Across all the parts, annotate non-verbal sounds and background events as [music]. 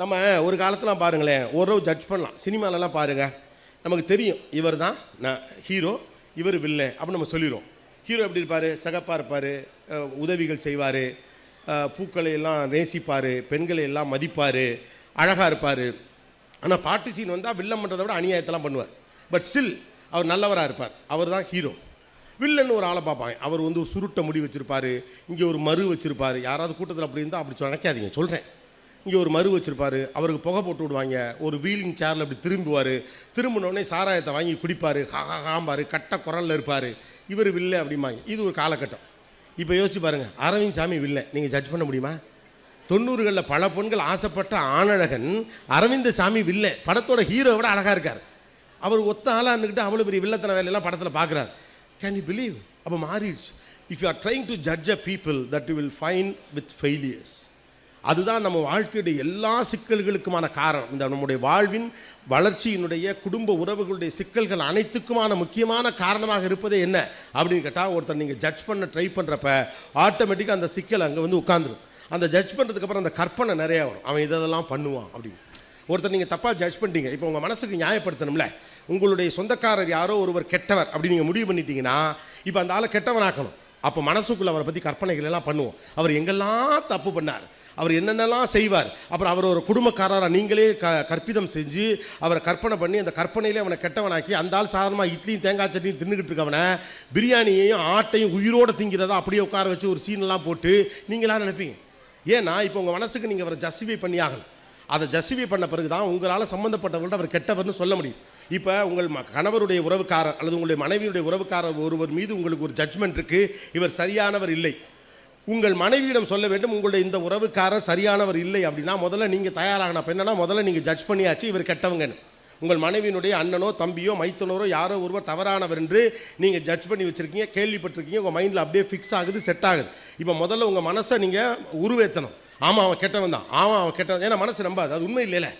நம்ம ஒரு காலத்தில் பாருங்களேன் ஒரு ஜட்ஜ் பண்ணலாம். சினிமாலலாம் பாருங்கள் நமக்கு தெரியும் இவர் தான் நான் ஹீரோ இவர் வில்லன் அப்படின்னு நம்ம சொல்லிடுவோம் ஹீரோ எப்படி இருப்பார்? சகப்பாக இருப்பார் உதவிகள் செய்வார் பூக்களை எல்லாம் நேசிப்பார் பெண்களை எல்லாம் மதிப்பார் அழகாக இருப்பார். ஆனால் பாட்டு சீன் வந்தால் வில்லன் பண்ணுறதை விட அநியாயத்தெல்லாம் பண்ணுவார். பட் ஸ்டில் அவர் நல்லவராக இருப்பார். அவர் தான் ஹீரோ வில்லன் ஒரு ஆளை பார்ப்பாங்க. அவர் வந்து ஒரு சுருட்டை முடி வச்சுருப்பார் இங்கே ஒரு மறு வச்சுருப்பார். யாராவது கூட்டத்தில் அப்படி இருந்தால் அப்படி நினைக்காதீங்க சொல்கிறேன் இங்கே ஒரு மறு வச்சுருப்பார். அவருக்கு புகை போட்டு விடுவாங்க. ஒரு வீலிங் சேரில் அப்படி திரும்புவார். திரும்பினோடனே சாராயத்தை வாங்கி குடிப்பார். ஹா ஹாம்பார். கட்ட குரலில் இருப்பார். இவர் வில்லை அப்படிம்பாங்க. இது ஒரு காலகட்டம். இப்போ யோசிச்சு பாருங்கள் அரவிந்த் சாமி வில்லை. நீங்கள் ஜட்ஜ் பண்ண முடியுமா? தொண்ணூறுகளில் பல பெண்கள் ஆசைப்பட்ட ஆணழகன் அரவிந்த சாமி வில்லை. படத்தோட ஹீரோ விட அழகாக இருக்கார். அவர் ஒத்த ஆளாக இருந்துக்கிட்டு அவ்வளோ பெரிய வில்லத்தன வேலையெல்லாம் படத்தில் பார்க்குறாரு கேன் யூ பிலீவ் அப்போ மாறிடுச்சு. If you are trying to judge a people that you will fine with failures அதுதான் நம்ம வாழ்க்கையுடைய எல்லா சிக்கல்களுக்குமான காரணம். இந்த நம்முடைய வாழ்வின் வளர்ச்சியினுடைய குடும்ப உறவுகளுடைய சிக்கல்கள் அனைத்துக்குமான முக்கியமான காரணமாக இருப்பதே என்ன? அப்படின்னு கேட்டால் ஒருத்தர் நீங்கள் ஜட்ஜ் பண்ண ட்ரை பண்ணுறப்ப ஆட்டோமேட்டிக்காக அந்த சிக்கல் அங்கே வந்து உட்காந்துரும் அந்த ஜட்ஜ் பண்ணுறதுக்கப்புறம் அந்த கற்பனை நிறையா வரும். அவன் இதெல்லாம் பண்ணுவான் அப்படின்னு. ஒருத்தர் நீங்கள் தப்பாக ஜட்ஜ் பண்ணிட்டீங்க. இப்போ உங்கள் மனசுக்கு நியாயப்படுத்தணும்ல. உங்களுடைய சொந்தக்காரர் யாரோ ஒருவர் கெட்டவர் அப்படி நீங்கள் முடிவு பண்ணிட்டீங்கன்னா இப்போ அந்த ஆளை கெட்டவனாக்கணும். அப்போ மனசுக்குள்ள அவரை பற்றி கற்பனைகள் எல்லாம் பண்ணுவோம். அவர் எங்கெல்லாம் தப்பு பண்ணார்? அவர் என்னென்னலாம் செய்வார். அப்புறம் அவர் ஒரு குடும்பக்காரராக நீங்களே க கற்பிதம் செஞ்சு அவரை கற்பனை பண்ணி அந்த கற்பனையிலே அவனை கெட்டவனாக்கி அந்த ஆள் சாதாரணமாக இட்லியும் தேங்காய் சட்னியும் தின்னுக்கிட்டு இருக்கவனை பிரியாணியையும் ஆட்டையும் உயிரோடு திங்கிறதா அப்படியே உட்கார வச்சு ஒரு சீனெல்லாம் போட்டு நீங்களாம் நினைப்பீங்க? ஏன்னா இப்போ உங்கள் மனசுக்கு நீங்கள் அவரை ஜஸ்டிஃபை பண்ணி ஆகணும் அதை ஜஸ்டிஃபை பண்ண பிறகு தான் உங்களால் சம்மந்தப்பட்டவர்கள்ட்ட அவர் கெட்டவர்னு சொல்ல முடியும். இப்போ உங்கள் ம- கணவருடைய உறவுக்காரர் அல்லது உங்களுடைய மனைவியுடைய உறவுக்காரர் ஒருவர் மீது உங்களுக்கு ஒரு ஜட்ஜ்மெண்ட் இருக்குது இவர் சரியானவர் இல்லை. உங்கள் மனைவியிடம் சொல்ல வேண்டும் உங்களுடைய இந்த உறவுக்காரர் சரியானவர் இல்லை அப்படின்னா முதல்ல நீங்கள் தயாராகணும். அப்போ என்னன்னா முதல்ல நீங்கள் ஜட்ஜ் பண்ணியாச்சு இவர் கெட்டவங்கன்னு. உங்கள் மனைவியினுடைய அண்ணனோ தம்பியோ மைத்தனோரோ யாரோ ஒருவர் தவறானவர் என்று நீங்கள் ஜட்ஜ் பண்ணி வச்சுருக்கீங்க கேள்விப்பட்டிருக்கீங்க உங்கள் மைண்டில் அப்படியே ஃபிக்ஸ் ஆகுது செட் ஆகுது. இப்போ முதல்ல உங்கள் மனசை நீங்கள் உருவேற்றணும் ஆமாம் அவன் கெட்டவன் தான். ஆமாம் அவன் கெட்டவன். ஏன்னா மனசு நம்பாது. அது உண்மை இல்லைல்ல.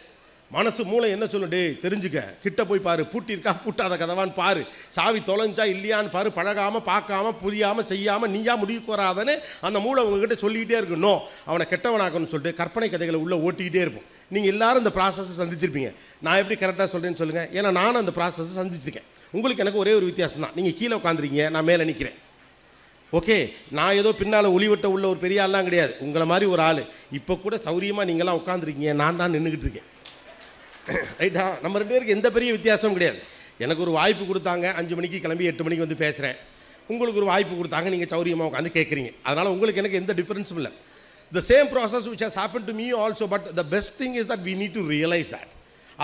மனசு மூளை என்ன சொல்லும்? டே தெரிஞ்சுக்க. கிட்ட போய் பாரு. பூட்டியிருக்கா பூட்டாத கதவான்னு பாரு. சாவி தொலைஞ்சா இல்லையான்னு பாரு. பழகாம பார்க்காம புரியாம செய்யாம நீயா முடிவுக்கு வராதன்னு அந்த மூளை உங்ககிட்ட சொல்லிக்கிட்டே இருக்கணும் நோ. அவனை கெட்டவனாக்கணும்னு சொல்லிட்டு கற்பனை கதைகளை உள்ள ஓட்டிக்கிட்டே இருப்போம். நீங்கள் எல்லாரும் இந்த ப்ராசஸை சந்திச்சிருப்பீங்க. நான் எப்படி கரெக்டாக சொல்கிறேன்னு சொல்லுங்கள் ஏன்னா நானும் அந்த ப்ராசஸை சந்திச்சிருக்கேன். உங்களுக்கு எனக்கு ஒரே ஒரு வித்தியாசம் தான். நீங்கள் கீழே உட்காந்துருக்கீங்க நான் மேலே நிற்கிறேன் ஓகே. நான் ஏதோ பின்னால் ஒளிவட்ட உள்ள ஒரு பெரிய ஆள்லாம் கிடையாது. உங்களை மாதிரி ஒரு ஆள். இப்போ கூட சௌரியமாக நீங்களாம் உட்காந்துருக்கீங்க நான் தான் நின்றுக்கிட்டு இருக்கேன். [coughs] ரைட்டா நம்ம ரெண்டு பேருக்கு எந்த பெரிய வித்தியாசமும் கிடையாது. எனக்கு ஒரு வாய்ப்பு கொடுத்தாங்க அஞ்சு மணிக்கு கிளம்பி எட்டு மணிக்கு வந்து பேசுகிறேன் உங்களுக்கு ஒரு வாய்ப்பு கொடுத்தாங்க நீங்கள் சௌரியமாக உட்காந்து கேட்குறீங்க அதனால் உங்களுக்கு எனக்கு எந்த டிஃப்ரென்ஸும் இல்லை. The same process which has happen to me also but the best thing is that we need to realise that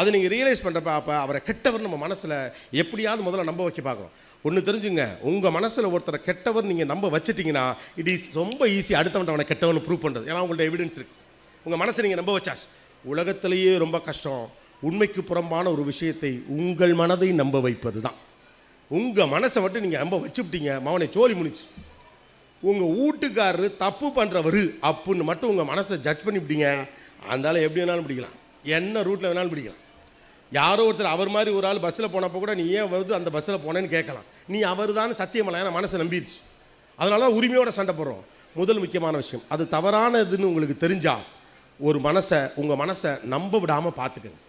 அது நீங்கள் ரியலைஸ் பண்ணுறப்ப அப்போ அவரை கெட்டவர் நம்ம மனசில் எப்படியாவது முதல்ல நம்ப வைக்க பார்க்கணும். ஒன்று தெரிஞ்சுங்க உங்கள் மனசில் ஒருத்தரை கெட்டவர் நீங்கள் நம்ப வச்சுட்டிங்கன்னா இட் இஸ் ரொம்ப ஈஸி அடுத்தவன் அவனை கெட்டவன் ப்ரூவ் பண்ணுறது ஏன்னா உங்கள்ட்ட எவிடன்ஸ் இருக்குது உங்கள் மனசை நீங்கள் நம்ப வச்சாச்சு. உலகத்திலேயே ரொம்ப கஷ்டம். உண்மைக்கு புறம்பான ஒரு விஷயத்தை உங்கள் மனதை நம்ப வைப்பது தான் உங்கள் மனசை மட்டும் நீங்கள் நம்ப வச்சுவிட்டீங்க மவனை சோழி முடிச்சு உங்கள் வீட்டுக்காரரு தப்பு பண்ணுறவர் அப்புடின்னு மட்டும் உங்கள் மனசை ஜட்ஜ் பண்ணிவிட்டீங்க அதனால எப்படி வேணாலும் பிடிக்கலாம். என்ன ரூட்டில் வேணாலும் பிடிக்கலாம். யாரோ ஒருத்தர் அவர் மாதிரி ஒரு ஆள் பஸ்ஸில் போனப்போ கூட நீ ஏன் வருது அந்த பஸ்ஸில் போனேன்னு கேட்கலாம். நீ அவர் தான் சத்தியமலை ஏன்னா மனசை நம்பிடுச்சு அதனால தான் உரிமையோட சண்டை போடுறோம். முதல் முக்கியமான விஷயம் அது தவறானதுன்னு உங்களுக்கு தெரிஞ்சால் ஒரு மனசை உங்கள் மனசை நம்ப விடாமல் பார்த்துக்கங்க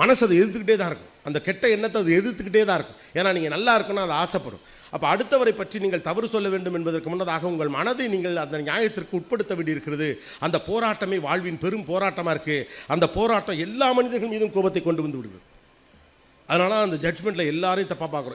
மனசு அதை எதிர்த்துக்கிட்டே தான் இருக்கும். அந்த கெட்ட எண்ணத்தை அது எதிர்த்துக்கிட்டே தான் இருக்கும். ஏன்னா நீங்கள் நல்லா இருக்குன்னு அது ஆசைப்படும். அப்போ அடுத்தவரை பற்றி நீங்கள் தவறு சொல்ல வேண்டும் என்பதற்கு முன்னதாக உங்கள் மனதை நீங்கள் அந்த நியாயத்திற்கு உட்படுத்த வேண்டியிருக்கிறது. அந்த போராட்டமே வாழ்வின் பெரும் போராட்டமாக இருக்குது அந்த போராட்டம் எல்லா மனிதர்கள் மீதும் கோபத்தை கொண்டு வந்து விடுகிறது. அதனால் அந்த ஜட்மெண்ட்டில் எல்லாரையும் தப்பாக பார்க்குறோம்.